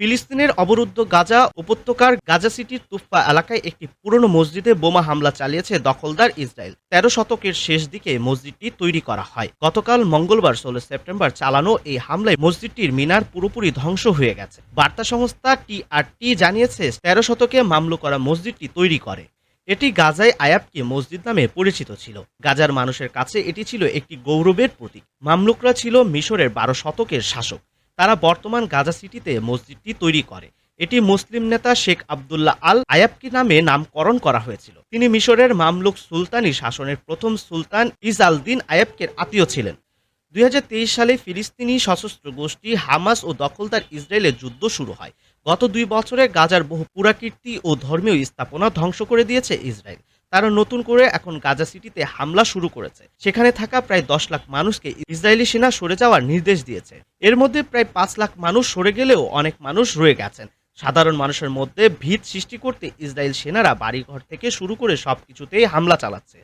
ফিলিস্তিনের অবরুদ্ধ গাজা উপত্যকার গাজা সিটির তুফা এলাকায় একটি পুরনো মসজিদে বোমা হামলা চালিয়েছে দখলদার ইসরায়েল। তেরো শতকের শেষ দিকে মসজিদটি তৈরি করা হয়। গতকাল মঙ্গলবার ষোলো সেপ্টেম্বর চালানো এই হামলায় মসজিদটির মিনার পুরোপুরি ধ্বংস হয়ে গেছে। বার্তা সংস্থা টিআরটি জানিয়েছে, তেরো শতকে মামলু করা মসজিদটি তৈরি করে। এটি গাজায় আয়াবকে মসজিদ নামে পরিচিত ছিল। গাজার মানুষের কাছে এটি ছিল একটি গৌরবের প্রতীক। মামলুকরা ছিল মিশরের বারো শতকের শাসক। তারা বর্তমান গাজা সিটিতে মসজিদটি তৈরি করে। এটি মুসলিম নেতা শেখ আবদুল্লাহ আল আয়াবকি নামে নামকরণ করা হয়েছিল। তিনি মিশরের মামলুক সুলতানি শাসনের প্রথম সুলতান ইজ আল দিন আয়াবকের আত্মীয় ছিলেন। দুই হাজার তেইশ সালে ফিলিস্তিনি সশস্ত্র গোষ্ঠী হামাস ও দখলদার ইসরায়েলের যুদ্ধ শুরু হয়। গত দুই বছরে গাজার বহু পুরাকীর্তি ও ধর্মীয় স্থাপনা ধ্বংস করে দিয়েছে ইসরায়েল। তারা নতুন করে এখন গাজা সিটিতে হামলা শুরু করেছে। সেখানে থাকা প্রায় দশ লাখ মানুষকে ইসরায়েলি সেনা সরে যাওয়ার নির্দেশ দিয়েছে। এর মধ্যে প্রায় পাঁচ লাখ মানুষ সরে গেলেও অনেক মানুষ রয়ে গেছেন। সাধারণ মানুষের মধ্যে ভীত সৃষ্টি করতে ইসরায়েল সেনারা বাড়িঘর থেকে শুরু করে সবকিছুতেই হামলা চালাচ্ছে।